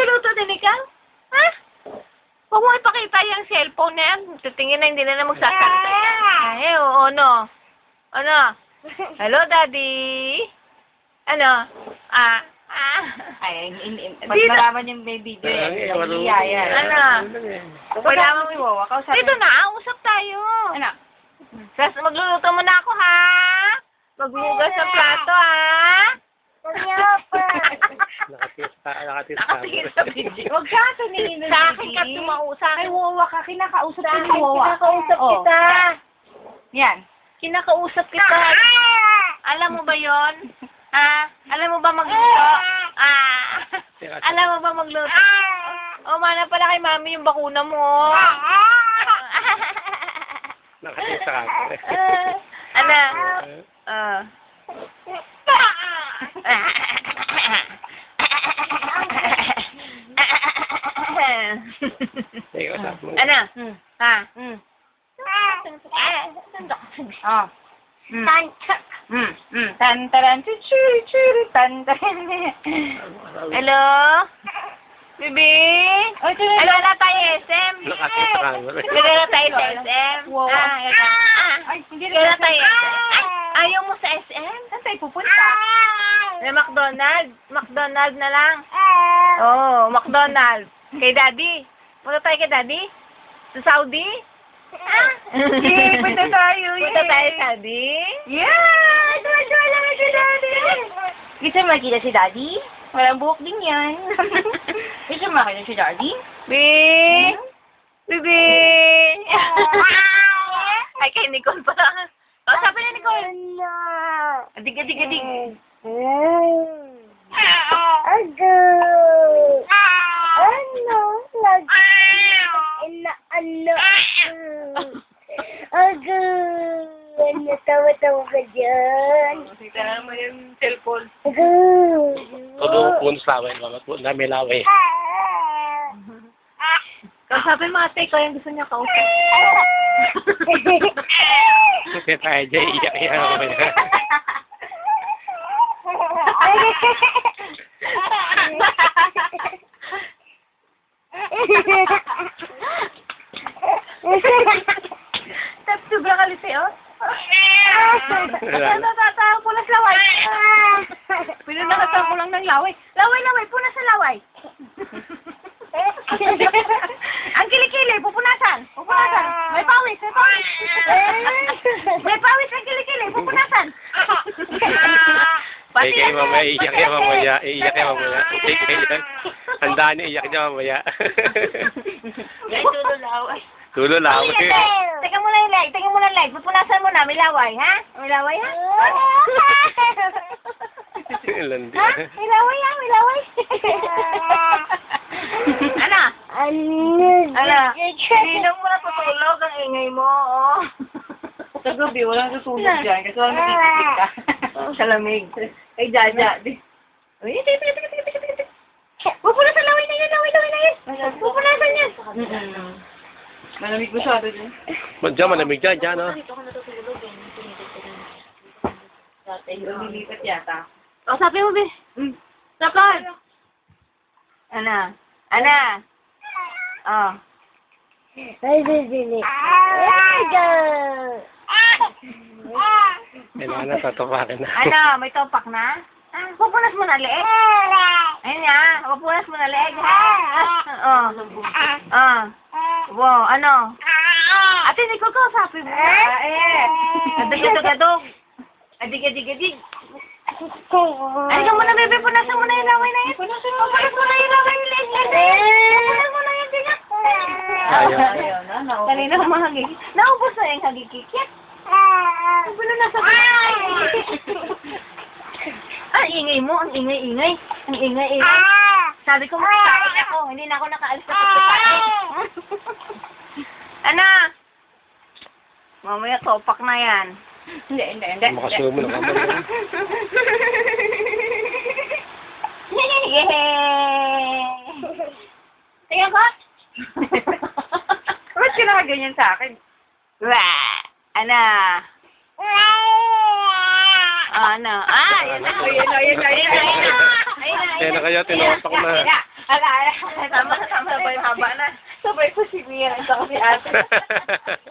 Nagluluto din ikaw? Ha? Huwag mo ipakita yung cellphone na yan. Titingin na hindi na na magsasalita yan. Ay, oo, ano? Ano? Hello, Daddy? Ano? Ah, ah. Ay, in, in, pag Dito. malaman yung may video yan, Ay, yung marunong. yaya. Ano? Kailangan mo iwawa, kausapin. Dito na, usap tayo. Anak. Sas, magluluto muna ako, ha? Maghugas ng plato, ha? Nakatis pa, nakatis. Nakatingin sa video. Huwag ka tumingin ng Sa akin ka video. tumausap. Ay, wawa ka. Kinakausap ka ni wawa. Kinakausap Oh. kita. Yan. Kinakausap kita. Alam mo ba yon? Ha? Alam mo ba magluto? Ah. Alam mo ba magluto? O, mana pala kay mami yung bakuna mo. Nakatis sa kamera. ano? Ah. Ikaw, sabi mo. ano? Hmm. Ha? Hmm. Ah. Oh. Hmm. Hmm. Hmm. Tan taran chi chi chi tan taran. Hello? Bibi? Hello na tayo SM? Hello na tayo sa SM? Wow. Ah, ito. Ah. Ay, hindi Hello na tayo Ay, ayaw mo sa SM? Saan tayo pupunta? May McDonald. McDonald na lang. Oo, oh, McDonald. Kay Daddy. Punta tayo kay Daddy? Sa Saudi? Yay, punta tayo, Punta yay. tayo sa Saudi? Yeah! Tuwa-tuwa lang si Daddy. Gusto mo makita si Daddy? Walang buhok din yan. Gusto mo makita si Daddy? Bi? Bibi? Ay, kay Nicole pala. Oh, sabi ni Nicole. Adig, adig, adig. Ago. Ano? Ago. Ano, tawa-tawa ka dyan? Kita na naman yung cellphone. Ago. Todo puno sa laway, mama. Puno na may laway. Kausapin mo ate ko yung gusto niya kausap. Kasi tayo dyan, iyak iyak ako niya. Tapos sobra kalite, oh. Natatawa po lang sa laway. Pinunakasan ko lang ng laway. Laway, laway, punas sa laway. Ang kilikili, pupunasan. Pupunasan. May pawis, may pawis. May pawis ang kilikili, pupunasan. Ay, kayo mamaya, iyak yan mamaya. Iyak yan mamaya. Ay, kayo yan. Tandaan niyo, iyak niya mamaya. May tulo laway. Tulo laway. Teka muna yung light, teka muna yung light. Pupunasan mo na, may laway, ha? May laway, ha? Landi. Ha? May laway, ha? May laway. Ana? Ano? Ana? Hindi na mo natutulog ang ingay mo, oh. Sa gabi, walang susunog dyan kasi walang natitipid ka. Sa lamig. Kay Jaja. Uy, ito, ito, ito, ito, ito, ito, ito. Pupunasan laway na yan, laway, laway na yan. Pupunasan yan. Mm-mm. Malamig masyado dyan. Diyan, malamig dyan, dyan, oh. Lumilipat yata. O, sabi mo, be. Mm. Sapan. Ana? Ana? Oh. Ay, dili. Ago. Kailangan na tatapakin na. Ano, may topak na? Pupunas mo na leeg. Ayun nga, pupunas mo na leeg. Oh. Oh. Wow, ano? Ate, hindi ko kausapin mo. Adig, adig, adig. Ay, ka muna, bebe. Punasan mo na yung laway na yun. Punasan mo. Na yung laway na yun. Punas mo na yung tiga. Ayaw. Ayaw na, na. Kanina mahagig. Naubos na yung hagikikit. Gulo na sa Ang ingay mo, ang ingay-ingay. Ang ingay-ingay. Sabi ko, makakain ako. Hindi na ako nakaalis sa pagkain. ano? Mamaya topak na yan. Hindi, hindi, hindi. Makasumo na kamay. Yay! Tingnan ko. Ba't ka nakaganyan sa akin? Wah! Ano? Ano? Ah, yun na. Ayun na, ayun na, ayun na. Ayun na, ayun na. Kaya tinawapak na. Ayun na. Ala, ala. Tama na, tama na ba yung haba na? Sabay ko si Mia at saka si ate.